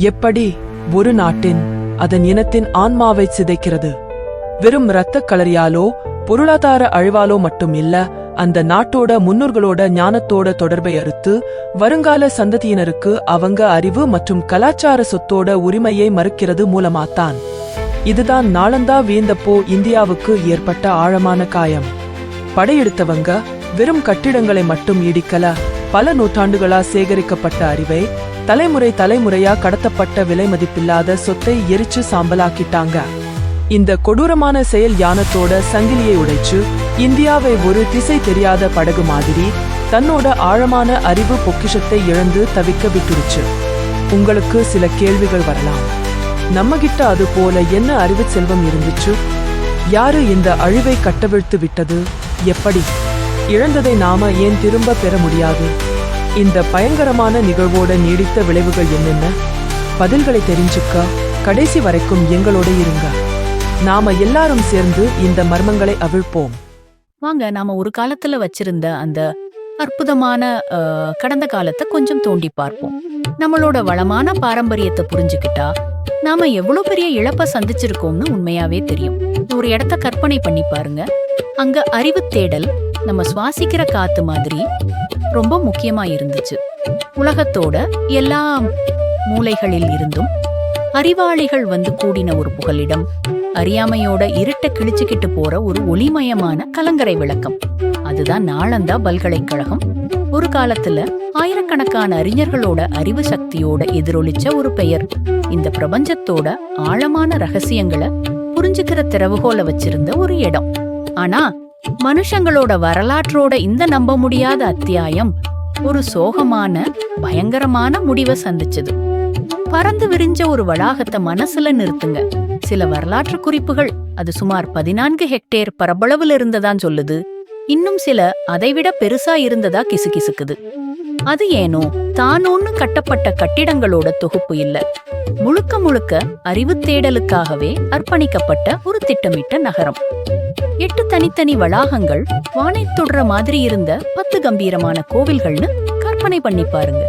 எப்படி ஒரு நாட்டின் அதன் இனத்தின் ஆன்மாவை சிதைக்கிறது? வெறும் இரத்தக் களரியாலோ பொருளாதார அழிவாலோ மட்டும் இல்ல அந்த நாட்டோட முன்னோர்களோட ஞானத்தோட தொடர்பை அறுத்து வருங்கால சந்ததியினருக்கு அவங்க அறிவு மற்றும் கலாச்சார சொத்தோட உரிமையை மறுக்கிறது மூலமாத்தான். இதுதான் நாளந்தா வீழ்ந்தப்போ இந்தியாவுக்கு ஏற்பட்ட ஆழமான காயம். படையெடுத்தவங்க வெறும் கட்டிடங்களை மட்டும் இடிக்கல பல நூற்றாண்டுகளா சேகரிக்கப்பட்ட அறிவை தலைமுறை தலைமுறையா கடத்தப்பட்ட விலை மதிப்பில்லாத சொத்தை எரிச்சு சாம்பலாக்கிட்டாங்க. இந்த கொடூரமான செயல் யானத்தோட சங்கிலியை உடைச்சு இந்தியாவை ஒரு திசை தெரியாத படகு மாதிரி தன்னோட ஆழமான அறிவு பொக்கிஷத்தை இழந்து தவிக்க விட்டுடுச்சு உங்களுக்கு சில கேள்விகள் வரலாம். நம்மகிட்ட அது போல என்ன அறிவு செல்வம் இருந்துச்சு? யாரு இந்த அழிவை கட்டவிழ்த்து விட்டது? எப்படி? இழந்ததை நாம ஏன் திரும்ப பெற முடியாது? இந்த பயங்கரமான நிகழ்வோட நீடித்த விளைவுகள் என்னென்ன? பதில்களை தெரிஞ்சுக்க கடைசி வரைக்கும் எங்களோட இருங்க. நாம எல்லாரும் சேர்ந்து இந்த மர்மங்களை அவிழ்ப்போம். வாங்க நாம ஒரு காலத்துல வச்சிருந்த அந்த அற்புதமான கடந்த காலத்தை கொஞ்சம் தோண்டி பார்ப்போம். நம்மளோட வளமான பாரம்பரியத்தை புரிஞ்சுக்கிட்டா நாம எவ்வளவு பெரிய இழப்ப சந்திச்சிருக்கோம்னு உண்மையாவே தெரியும். ஒரு இடத்த கற்பனை பண்ணி பாருங்க. அங்க அறிவு தேடல் நம்ம சுவாசிக்கிற காத்து மாதிரி ரொம்ப முக்கியமா இருந்துச்சு. உலகத்தோட எல்லா மூலைகளில் இருந்தும் அறிவாளிகள் வந்து கூடின ஒரு புகலிடம். அறியாமையோட இருட்ட கிழிச்சுக்கிட்டு போற ஒரு ஒளிமயமான கலங்கரை விளக்கம். அதுதான் நாளந்தா பல்கலைக்கழகம். ஒரு காலத்துல ஆயிரக்கணக்கான அறிஞர்களோட அறிவு சக்தியோட எதிரொலிச்ச ஒரு பெயர். இந்த பிரபஞ்சத்தோட ஆழமான ரகசியங்களை புரிஞ்சுக்கிற திறவுகோல வச்சிருந்த ஒரு இடம். ஆனா மனுஷங்களோட வரலாற்றோட இந்த நம்ப முடியாத அத்தியாயம் ஒரு சோகமான பயங்கரமான முடிவை சந்திச்சது. பறந்து விரிஞ்ச ஒரு வளாகத்தை மனசுல நிறுத்துங்க. சில வரலாற்று குறிப்புகள் அது சுமார் பதினான்கு ஹெக்டேர் பரப்பளவில் இருந்ததான் சொல்லுது. இன்னும் சில அதைவிட பெருசா இருந்ததா கிசுகிசுக்குது அது ஏனோ தானோன்னு கட்டப்பட்ட கட்டிடங்களோட தொகுப்பு இல்ல. முழுக்க முழுக்க அறிவு தேடலுக்காகவே அர்ப்பணிக்கப்பட்ட ஒரு திட்டமிட்ட நகரம். எட்டு தனித்தனி வளாகங்கள் வானை தொடுற மாதிரி இருந்த பத்து கம்பீரமான கோவில்கள்னு கற்பனை பண்ணி பாருங்க.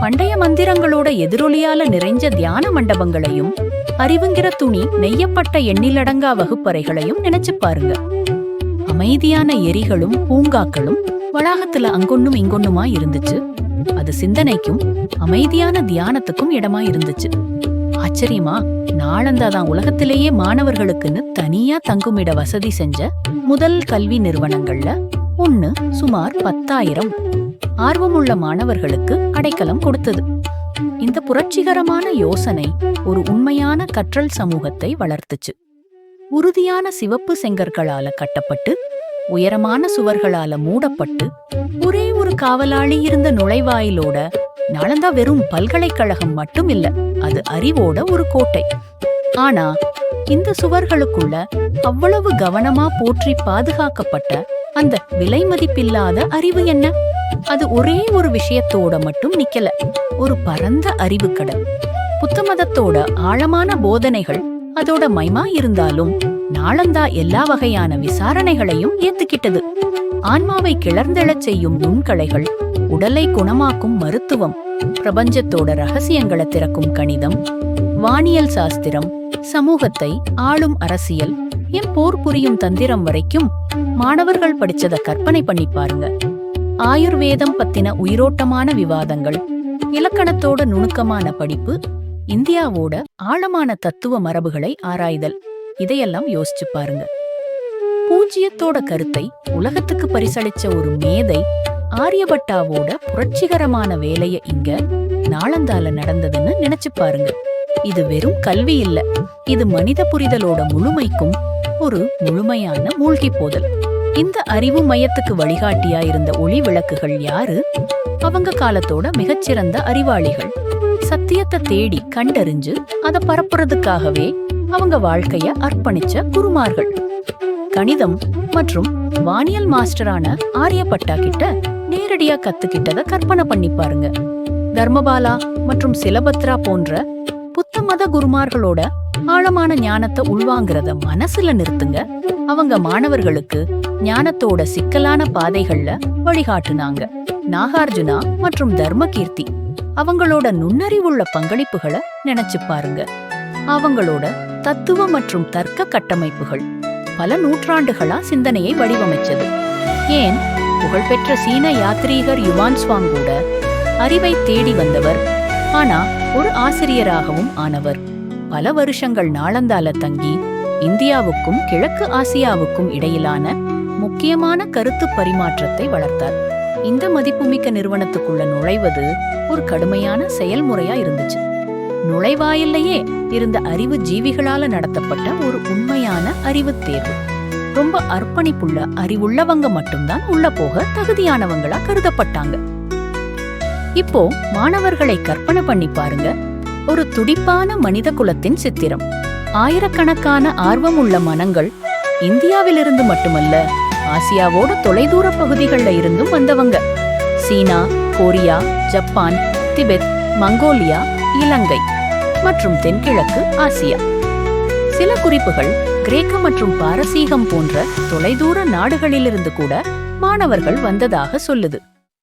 பண்டைய மந்திரங்களோட எதிரொலியால நிறைஞ்ச தியான மண்டபங்களையும் அறிவுங்கிற துணி நெய்யப்பட்ட எண்ணிலடங்கா வகுப்பறைகளையும் நினைச்சு பாருங்க. அமைதியான எரிகளும் பூங்காக்களும் வளாகத்துல அங்கொன்னும் இங்கொன்னுமா இருந்துச்சு. அது சிந்தனைக்கும் அமைதியான தியானத்துக்கும் இடமா இருந்துச்சு. ஆச்சரியமா நாளந்தா தான் உலகத்திலேயே மாணவர்களுக்குன்னு தனியா தங்குமிட வசதி செஞ்ச முதல் கல்வி நிறுவனங்கள்ல ஒன்னு சுமார் பத்தாயிரம் ஆர்வமுள்ள மாணவர்களுக்கு அடைக்கலம் கொடுத்தது. இந்த புரட்சிகரமான யோசனை ஒரு உண்மையான கற்றல் சமூகத்தை வளர்த்துச்சு. உறுதியான சிவப்பு செங்கற்களால கட்டப்பட்டு உயரமான சுவர்களால மூடப்பட்டு ஒரே ஒரு காவலாளி இருந்த நுழைவாயிலோட நாளந்தா வெறும் பல்கலைக்கழகம் மட்டும் இல்ல அது அறிவோட ஒரு கோட்டை. ஆனா இந்த சுவர்களுக்குள்ள அவ்வளவு கவனமா போற்றி பாதுகாக்கப்பட்ட அந்த விலை மதிப்பில்லாத அறிவு என்ன? அது ஒரே ஒரு விஷயத்தோட மட்டும் நிக்கல ஒரு பரந்த அறிவு கடல் புத்த மதத்தோட ஆழமான போதனைகள் அதோட மைமா இருந்தாலும் நாளந்தா எல்லா வகையான விசாரணைகளையும் ஏத்துக்கிட்டது. ஆன்மாவை கிளர்ந்தெழச் செய்யும் நுண்கலைகள் உடலை குணமாக்கும் மருத்துவம் பிரபஞ்சத்தோட ரகசியங்களை திறக்கும் கணிதம் வானியல் சாஸ்திரம் சமூகத்தை ஆளும் அரசியல் என் போர் புரியும் தந்திரம் வரைக்கும் மாணவர்கள் படிச்சத கற்பனை பண்ணி பாருங்க. ஆயுர்வேதம் பத்தின உயிரோட்டமான விவாதங்கள் இலக்கணத்தோட நுணுக்கமான படிப்பு இந்தியாவோட ஆழமான தத்துவ மரபுகளை ஆராய்தல். இதையெல்லாம் யோசிச்சு பாருங்க. பூஜ்யத்தோட கருத்தை உலகத்துக்கு பரிசளிச்ச ஒரு மேதை ஆரியபட்டாவோட புரட்சிகரமான வேலைய இங்க நாளந்தால நடந்ததுன்னு நினைச்சு பாருங்க. இது வெறும் கல்வி இல்ல. இது மனித புரிதலோட முழுமைக்கும் ஒரு முழுமையான மூழ்கி போதல். இந்த அறிவு மையத்துக்கு வழிகாட்டியா இருந்த ஒளி விளக்குகள் யாரு? அவங்க காலத்தோட மிகச்சிறந்த அறிவாளிகள். சத்தியத்தை தேடி கண்டறிஞ்சு அதை பரப்புறதுக்காகவே அவங்க வாழ்க்கைய அர்ப்பணிச்ச குருமார்கள். கணிதம் மற்றும் வானியல் மாஸ்டரான ஆரியப்பட்டா கிட்ட நேரடியா கத்துக்கிட்டத கற்பனை பண்ணி பாருங்க. தர்மபாலா மற்றும் சிலபத்ரா போன்ற புத்த மத குருமார்களோட ஆழமான ஞானத்தை உள்வாங்கிறத மனசுல நிறுத்துங்க. அவங்க மாணவர்களுக்கு ஞானத்தோட சிக்கலான பாதைகள்ல வழிகாட்டுனாங்க. நாகார்ஜுனா மற்றும் தர்மகீர்த்தி அவங்களோட நுண்ணறிவுள்ள பங்களிப்புகளை நினைச்சு பாருங்க. அவங்களோட தத்துவ மற்றும் தர்க்க கட்டமைப்புகள் பல நூற்றாண்டுகளா சிந்தனையை வடிவமைச்சது ஏன்? புகழ்பெற்ற சீன யாத்ரீகர் யுவான் ஸ்வாங் கூட அறிவை தேடி வந்தவர். ஆனா ஒரு ஆசிரியராகவும் ஆனவர். பல வருஷங்கள் நாளந்தால தங்கி இந்தியாவுக்கும் கிழக்கு ஆசியாவுக்கும் இடையிலான முக்கியமான கருத்து பரிமாற்றத்தை வளர்த்தார். இந்த மதிப்புமிக்க நிறுவனத்துக்குள்ள நுழைவது ஒரு கடுமையான செயல்முறையா இருந்துச்சு. நுழைவாயில்லையே இருந்த அறிவு ஜீவிகளால நடத்தப்பட்ட ஒரு உண்மையான அறிவு தேர்வு. ரொம்ப அர்ப்பணிப்புள்ள அறிவுள்ளவங்க மட்டும்தான் உள்ள போக தகுதியானவங்களா கருதப்பட்டாங்க. இப்போ மாணவர்களை கற்பனை பண்ணி பாருங்க. ஒரு துடிப்பான மனித குலத்தின் சித்திரம். ஆயிரக்கணக்கான ஆர்வம் உள்ள மனங்கள் இந்தியாவிலிருந்து மட்டுமல்ல ஆசியாவோட தொலைதூர பகுதிகள்ல இருந்தும் வந்தவங்க. China Korea Japan Tibet Mongolia இலங்கை மற்றும் தென்கிழக்கு ஆசியா. சில குறிப்புகள் கிரேக்க மற்றும் பாரசீகம் போன்ற தொலைதூர நாடுகளிலிருந்து கூட மாணவர்கள் வந்ததாக சொல்லுது.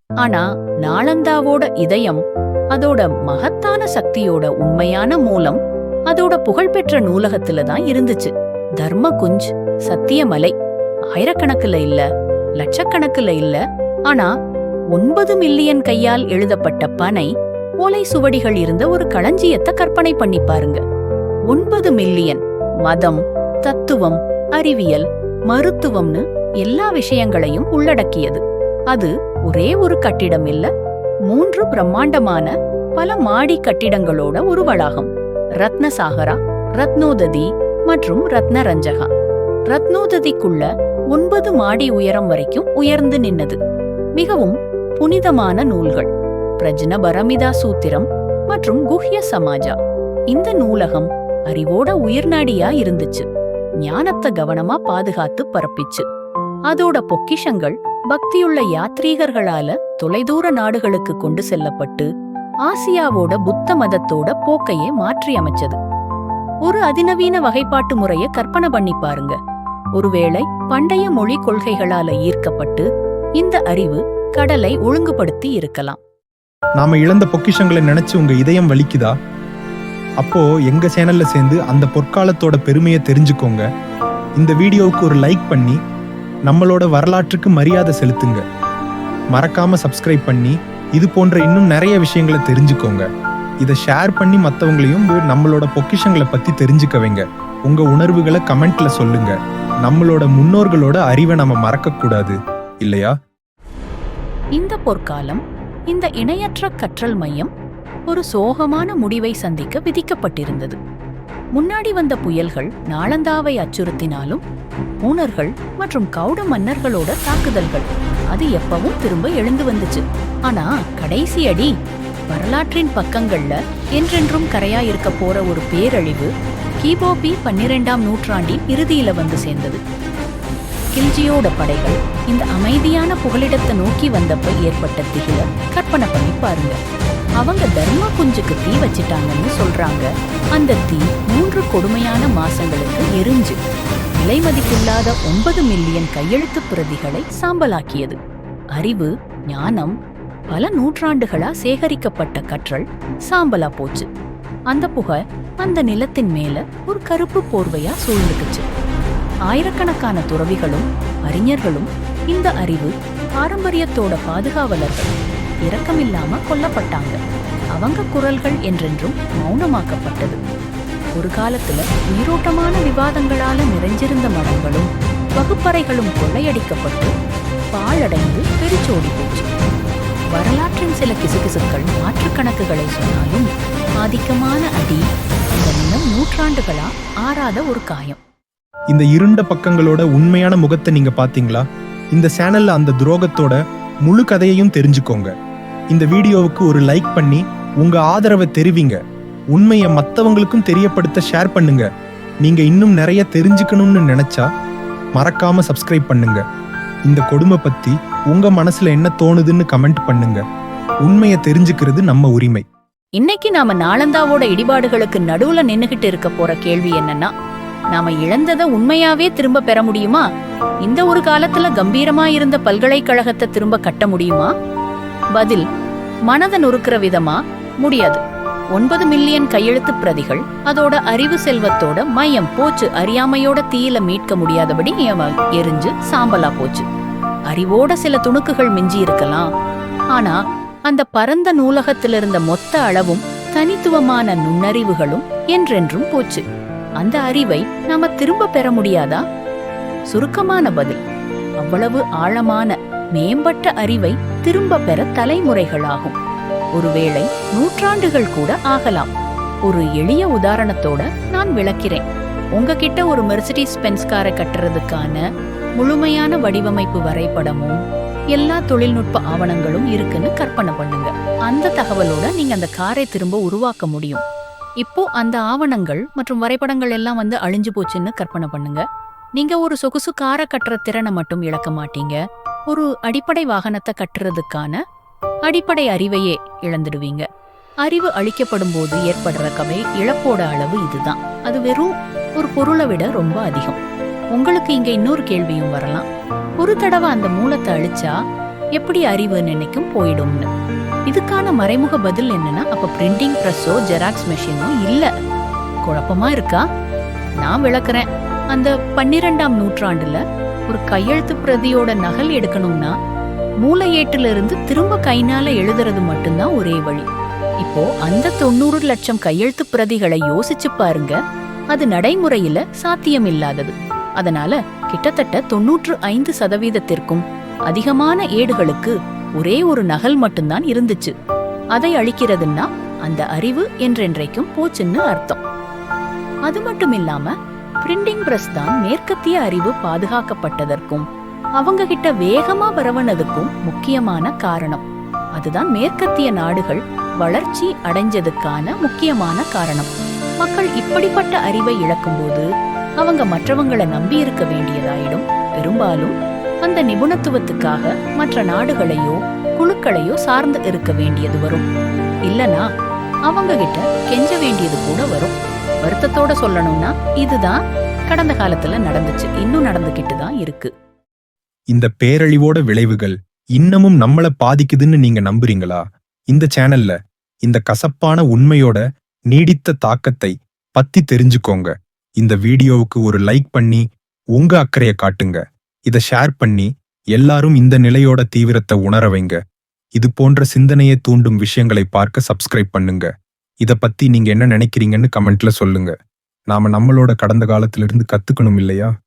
ஆனா நாளந்தாவோட இதயம் அதோட மகத்தான சக்தியோட உண்மையான மூலம் அதோட புகழ்பெற்ற நூலகத்துல தான் இருந்துச்சு. தர்மகுஞ்ச் சத்தியமலை ஆயிரக்கணக்குல இல்ல லட்சக்கணக்குல இல்ல ஆனா ஒன்பது மில்லியன் கையால் எழுதப்பட்ட பனை ஓலை சுவடிகள் இருந்த ஒரு களஞ்சியத்தை கற்பனை பண்ணி பாருங்க. ஒன்பது மில்லியன் மதம் தத்துவம் அறிவியல் மருத்துவம்னு எல்லா விஷயங்களையும் உள்ளடக்கியது. அது ஒரே ஒரு கட்டிடம் இல்ல மூன்று பிரம்மாண்டமான பல மாடி கட்டிடங்களோட ஒரு வளாகம். ரத்னசாகரா ரத்னோததி மற்றும் ரத்னரஞ்சகா. ரத்னோததிக்குள்ள ஒன்பது மாடி உயரம் வரைக்கும் உயர்ந்து நின்னது. மிகவும் புனிதமான நூல்கள். பிரஜ்ன பரமிதா சூத்திரம் மற்றும் குஹ்ய சமாஜா. இந்த நூலகம் அறிவோட உயிர்நாடியா இருந்துச்சு. ஞானத்தை கவனமா பாதுகாத்து பரப்பிச்சு. அதோட பொக்கிஷங்கள் பக்தியுள்ள யாத்ரீகர்களால தொலைதூர நாடுகளுக்கு கொண்டு செல்லப்பட்டு ஆசியாவோட புத்த மதத்தோட போக்கையே மாற்றி அமைச்சது. ஒரு அதிநவீன வகைப்பாட்டு முறைய கற்பனை பண்ணி பாருங்க. ஒருவேளை பண்டைய மொழி கொள்கைகளால ஈர்க்கப்பட்டு இந்த அறிவு கடலை ஒழுங்குபடுத்தி இருக்கலாம். நாம இழந்த பொக்கிஷங்களை நினைச்சு உங்க இதயம் வலிக்குதா? அப்போ எங்க சேனல்ல சேர்ந்து அந்த பொற்காலத்தோட பெருமையை தெரிஞ்சுக்கோங்க. இந்த வீடியோவுக்கு ஒரு லைக் பண்ணி நம்மளோட வரலாற்றுக்கு மரியாதை செலுத்துங்க. மறக்காம சப்ஸ்கிரைப் பண்ணி இது போன்ற இன்னும் நிறைய விஷயங்களை தெரிஞ்சுக்கோங்க. இதை ஷேர் பண்ணி மற்றவங்களையும் நம்மளோட பொக்கிஷங்களை பத்தி தெரிஞ்சுக்க வைங்க. உங்க உணர்வுகளை கமெண்ட்ல சொல்லுங்க. நம்மளோட முன்னோர்களோட அறிவை நம்ம மறக்க கூடாது இல்லையா? இந்த பொற்காலம் இந்த இணையற்ற கற்றல் மையம் ஒரு சோகமான முடிவை சந்திக்க விதிக்கப்பட்டிருந்தது. முன்னாடி வந்த புயல்கள் நாளந்தாவை அச்சுறுத்தினாலும் ஊனர்கள் மற்றும் கவுட மன்னர்களோட தாக்குதல்கள் அது எப்பவும் திரும்ப எழுந்து வந்துச்சு. ஆனா கடைசி அடி வரலாற்றின் பக்கங்கள்ல என்றென்றும் கரையா இருக்க போற ஒரு பேரழிவு கிபோபி பன்னிரெண்டாம் நூற்றாண்டின் இறுதியில வந்து சேர்ந்தது. கில்ஜியோட படைகள் இந்த அமைதியான புகலிடத்தை நோக்கி வந்தப்ப ஏற்பட்ட திகில கற்பனை பண்ணி பாருங்க. அவங்க தர்ம குஞ்சுக்கு தீ வச்சிட்டாங்கன்னு சொல்றாங்க. அந்த தீ மூன்று கொடுமையான மாசங்களுக்கு எரிஞ்சு விலை மதிப்பில்லாத ஒன்பது மில்லியன் கையெழுத்து பிரதிகளை சாம்பலாக்கியது. அறிவு ஞானம் பல நூற்றாண்டுகளா சேகரிக்கப்பட்ட கற்றல் சாம்பலா போச்சு. அந்த புகை அந்த நிலத்தின் மேல ஒரு கருப்பு போர்வையா சூழ்ந்துக்குச்சு. ஆயிரக்கணக்கான துறவிகளும் அறிஞர்களும் இந்த அறிவு பாரம்பரியத்தோட பாதுகாவலர்கள் இரக்கமில்லாம கொல்லப்பட்டாங்க. அவங்க குரல்கள் என்றென்றும் மௌனமாக்கப்பட்டது. ஒரு காலத்துல உயிரோட்டமான விவாதங்களால நிறைஞ்சிருந்த மடங்களும் வகுப்பறைகளும் கொள்ளையடிக்கப்பட்டு பாழடைந்து பெருச்சோடி போச்சு. வரலாற்றின் சில கிசுகிசுக்கள் மாற்றுக்கணக்குகளை சொன்னாலும் ஆதிக்கமான அடி அந்த இன்னும் நூற்றாண்டுகளா ஆறாத ஒரு காயம். இந்த இருண்ட பக்கங்களோட உண்மையான முகத்தை நீங்க பாத்தீங்களா? இந்த சேனல்ல அந்த துரோகத்தோட முழு கதையையும் தெரிஞ்சுக்கோங்க. இந்த வீடியோவுக்கு ஒரு லைக் பண்ணி உங்க ஆதரவை தெரிவிங்க. உண்மையை மத்தவங்களுக்கும் தெரியப்படுத்த ஷேர் பண்ணுங்க. நீங்க இன்னும் நிறைய தெரிஞ்சுக்கணும்னு நினைச்சா மறக்காம சப்ஸ்கிரைப் பண்ணுங்க. இந்த கொடுமை பத்தி உங்க மனசுல என்ன தோணுதுன்னு கமெண்ட் பண்ணுங்க. உண்மையை தெரிஞ்சுக்கிறது நம்ம உரிமை. இன்னைக்கு நாம நாளந்தாவோட இடிபாடுகளுக்கு நடுவுல நின்னுகிட்டு இருக்க போற கேள்வி என்னன்னா நாம இழந்ததை உண்மையாவே திரும்ப பெற முடியுமா? இந்த ஒரு காலத்துல கம்பீரமா இருந்த பல்கலைக்கழகத்தை திரும்ப கட்ட முடியுமா? பதில் மனதை நொறுக்கிற விதமா? முடியாது. ஒன்பது மில்லியன் கையெழுத்து பிரதிகள் அதோட அறிவு செல்வத்தோட மையம் போச்சு அறியாமையோட தீயில மீட்க முடியாதபடி எரிஞ்சு சாம்பலா போச்சு. அறிவோட சில துணுக்குகள் மிஞ்சி இருக்கலாம். ஆனா அந்த பரந்த நூலகத்தில் இருந்த மொத்த அளவும் தனித்துவமான நுண்ணறிவுகளும் என்றென்றும் போச்சு. அந்த அறிவை நாம திரும்ப பெற முடியாதா? சுருக்கமான பதில் அவ்வளவு ஆழமான மேம்பட்ட அறிவை திரும்ப பெற தலைமுறைகளாகும். ஒருவேளை நூற்றாண்டுகள் கூட ஆகலாம். ஒரு எளிய உதாரணத்தோட நான் விளக்கிறேன். உங்ககிட்ட ஒரு மெர்சிடிஸ் பென்ஸ் காரை கட்டுறதுக்கான முழுமையான வடிவமைப்பு வரைபடமும் எல்லா தொழில்நுட்ப ஆவணங்களும் இருக்குன்னு கற்பனை பண்ணுங்க. அந்த தகவலோட நீங்க அந்த காரை திரும்ப உருவாக்க முடியும். இப்போ அந்த ஆவணங்கள் மற்றும் வரைபடங்கள் எல்லாம் வந்து அழிஞ்சு போச்சுன்னு கற்பனை பண்ணுங்க. நீங்க ஒரு சொகுசு காரை கட்டுற திறனை மட்டும் இழக்க மாட்டீங்க. ஒரு அடிப்படை வாகனத்தை கட்டுறதுக்கான அடிப்படை அறிவையே இழந்துடுவீங்க. அறிவு அழிக்கப்படும் போது ஏற்படுற கவை இழப்போட அளவு இதுதான். அது வெறும் ஒரு பொருளை விட ரொம்ப அதிகம். உங்களுக்கு இங்க இன்னொரு கேள்வியும் வரலாம். ஒரு தடவை அந்த மூலத்தை அழிச்சா எப்படி அறிவு நினைக்கும் போயிடும்னு? இதுக்கான மறைமுக பதில் என்னன்னா அப்ப பிரிண்டிங் ப்ரெஸ்ஸோ ஜெராக்ஸ் மெஷினோ இல்ல. குழப்பமா இருக்கா? நான் விளக்குறேன். அந்த பன்னிரெண்டாம் நூற்றாண்டுல ஒரு கையெழுத்து பிரதியோட நகல் எடுக்கணும்னா மூளையேட்டுல இருந்து திரும்ப கைனால எழுதுறது மட்டும்தான் ஒரே வழி. இப்போ அந்த தொண்ணூறு லட்சம் கையெழுத்து பிரதிகளை யோசிச்சு பாருங்க. அது நடைமுறையில சாத்தியம் இல்லாதது அதனால கிட்டத்தட்ட தொன்னூற்று ஐந்து சதவீதத்திற்கும் அதிகமான ஏடுகளுக்கு ஒரே ஒரு நகல் மட்டும்தான் இருந்துச்சு. அதை அழிக்கிறதுன்னா அந்த அறிவு என்றென்றைக்கும் போச்சுன்னு அர்த்தம். அது மட்டும் இல்லாம பிரிண்டிங் பிரஸ் தான் மேற்கத்திய அறிவு பாதுகாக்கப்பட்டதற்கும் அவங்க கிட்ட வேகமா பரவனதுக்கும் முக்கியமான காரணம். அதுதான் மேற்கத்திய நாடுகள் வளர்ச்சி அடைஞ்சதுக்கான முக்கியமான காரணம். மக்கள் இப்படிப்பட்ட அறிவை இழக்கும்போது அவங்க மற்றவங்களை நம்பி இருக்க வேண்டியதாயிடும். பெரும்பாலும் அந்த நிபுணத்துவத்துக்காக மற்ற நாடுகளையோ குழுக்களையோ சார்ந்து இருக்க வேண்டியது வரும். இல்லனா அவங்க கிட்ட கெஞ்ச வேண்டியது கூட வரும். வருத்தத்தோட சொல்லணும்னா இதுதான் கடந்த காலத்துல நடந்துச்சு. இன்னும் நடந்துகிட்டு தான் இருக்கு. இந்த பேரழிவோட விளைவுகள் இன்னமும் நம்மள பாதிக்குதுன்னு நீங்க நம்புறீங்களா? இந்த சேனல்ல இந்த கசப்பான உண்மையோட நீடித்த தாக்கத்தை பத்தி தெரிஞ்சுக்கோங்க. இந்த வீடியோவுக்கு ஒரு லைக் பண்ணி உங்க அக்கறையை காட்டுங்க. இத ஷேர் பண்ணி எல்லாரும் இந்த நிலையோட தீவிரத்தை உணர வைங்க. இது போன்ற சிந்தனையை தூண்டும் விஷயங்களை பார்க்க சப்ஸ்கிரைப் பண்ணுங்க. இத பத்தி நீங்க என்ன நினைக்கிறீங்கன்னு கமெண்ட்ல சொல்லுங்க. நாம நம்மளோட கடந்த காலத்திலிருந்து கத்துக்கணும் இல்லையா?